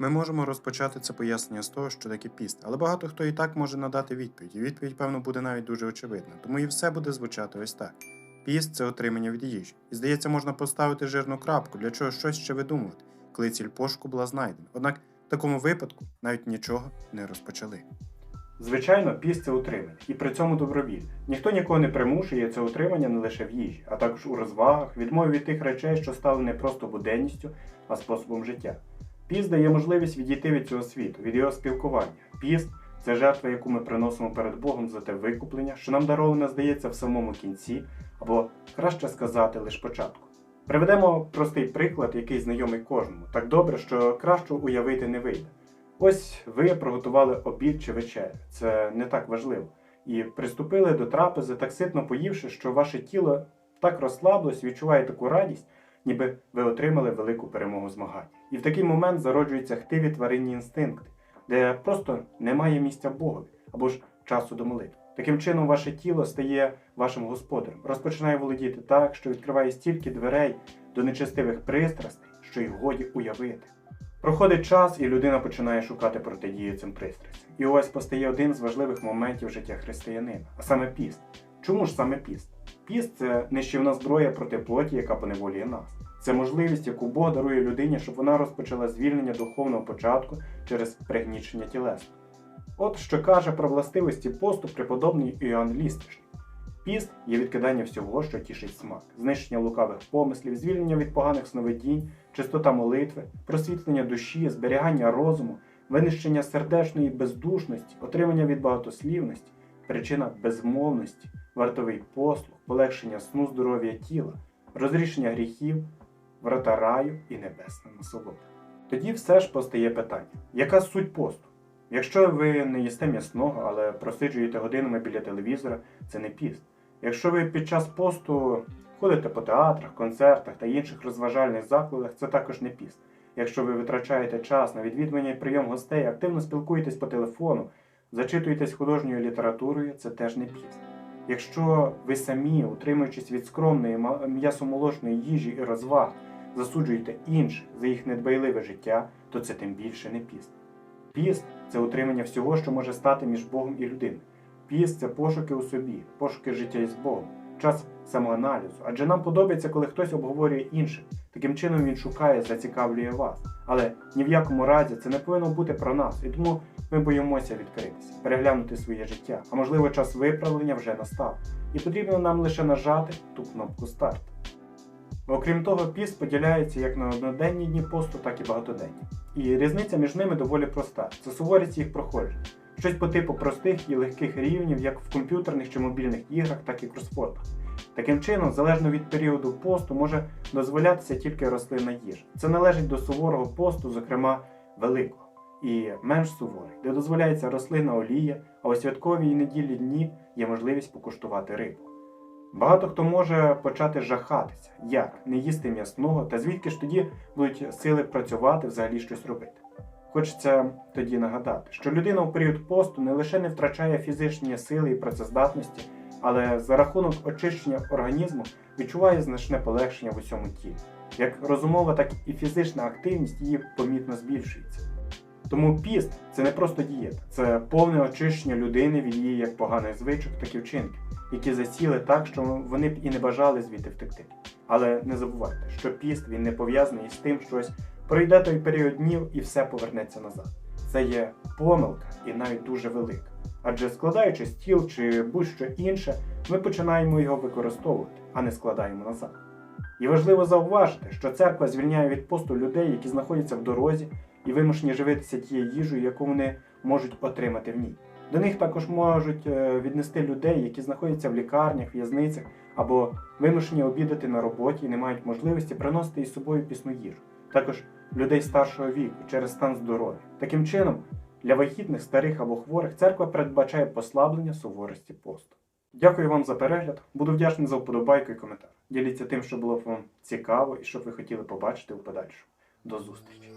Ми можемо розпочати це пояснення з того, що таке піст, але багато хто і так може надати відповідь, і відповідь, певно, буде навіть дуже очевидна. Тому і все буде звучати ось так. Піст це отримання від їжі. І здається, можна поставити жирну крапку, для чого щось ще видумувати, коли ціль пошуку була знайдена. Однак в такому випадку навіть нічого не розпочали. Звичайно, піст це утримання, і при цьому добровільне. Ніхто нікого не примушує це утримання не лише в їжі, а також у розвагах, відмові від тих речей, що стали не просто буденністю, а способом життя. Піст дає можливість відійти від цього світу, від його спілкування. Піст це жертва, яку ми приносимо перед Богом за те викуплення, що нам дароване здається в самому кінці, або краще сказати лише початку. Приведемо простий приклад, який знайомий кожному, так добре, що краще уявити не вийде. Ось ви приготували обід чи вечерю, це не так важливо. І приступили до трапези, так ситно поївши, що ваше тіло так розслаблось, відчуває таку радість, ніби ви отримали велику перемогу змагань. І в такий момент зароджуються хтиві тваринні інстинкти, де просто немає місця Богові або ж часу до молитви. Таким чином, ваше тіло стає вашим господарем, розпочинає володіти так, що відкриває стільки дверей до нечестивих пристрастей, що й годі уявити. Проходить час, і людина починає шукати протидію цим пристрастям. І ось постає один з важливих моментів життя християнина, а саме піст. Чому ж саме піст? Піст це нищівна зброя проти плоті, яка поневолює нас. Це можливість, яку Бог дарує людині, щоб вона розпочала звільнення духовного початку через пригнічення тілесного. От що каже про властивості посту преподобний Іоанн Лістичний. Піст є відкидання всього, що тішить смак, знищення лукавих помислів, звільнення від поганих сновидінь, чистота молитви, просвітлення душі, зберігання розуму, винищення сердечної бездушності, отримання від багатослівності, причина безмовності, вартовий послуг, полегшення сну здоров'я тіла, розрішення гріхів, врата раю і небесна насолода. Тоді все ж постає питання: яка суть посту? Якщо ви не їсте м'ясного, але просиджуєте годинами біля телевізора, це не піст. Якщо ви під час посту ходите по театрах, концертах та інших розважальних закладах, це також не піст. Якщо ви витрачаєте час на відвідування і прийом гостей, активно спілкуєтесь по телефону, зачитуєтесь художньою літературою, це теж не піст. Якщо ви самі, утримуючись від скромної м'ясомолочної їжі і розваг, засуджуєте інших за їх недбайливе життя, то це тим більше не піст. Піст це утримання всього, що може стати між Богом і людиною. Піст це пошуки у собі, пошуки життя із Богом, час самоаналізу. Адже нам подобається, коли хтось обговорює інших. Таким чином він шукає, зацікавлює вас. Але ні в якому разі це не повинно бути про нас, і тому ми боїмося відкритися, переглянути своє життя. А можливо, час виправлення вже настав. І потрібно нам лише нажати ту кнопку старт. Окрім того, піст поділяється як на одноденні дні посту, так і багатоденні. І різниця між ними доволі проста. Це суворість їх проходження. Щось по типу простих і легких рівнів, як в комп'ютерних чи мобільних іграх, так і кросфортах. Таким чином, залежно від періоду посту, може дозволятися тільки рослинна їжа. Це належить до суворого посту, зокрема великого, і менш суворий, де дозволяється рослинна олія, а у святкові і неділі дні є можливість покуштувати рибу. Багато хто може почати жахатися, як не їсти м'ясного, та звідки ж тоді будуть сили працювати, взагалі щось робити. Хочеться тоді нагадати, що людина у період посту не лише не втрачає фізичні сили і працездатності, але за рахунок очищення організму відчуває значне полегшення в усьому тілі. Як розумова, так і фізична активність її помітно збільшується. Тому піст це не просто дієта, це повне очищення людини від її як поганих звичок, так і вчинків, які засіли так, що вони б і не бажали звідти втекти. Але не забувайте, що піст він не пов'язаний із тим, що ось пройде той період днів і все повернеться назад. Це є помилка і навіть дуже велика. Адже складаючи стіл чи будь-що інше, ми починаємо його використовувати, а не складаємо назад. І важливо зауважити, що церква звільняє від посту людей, які знаходяться в дорозі і вимушені живитися тією їжею, яку вони можуть отримати в ній. До них також можуть е, віднести людей, які знаходяться в лікарнях, в'язницях або вимушені обідати на роботі і не мають можливості приносити із собою пісну їжу. Також людей старшого віку через стан здоров'я. Таким чином, для вагітних, старих або хворих церква передбачає послаблення суворості посту. Дякую вам за перегляд. Буду вдячний за вподобайку і коментар. Діліться тим, що було б вам цікаво і що б ви хотіли побачити у подальшому. До зустрічі!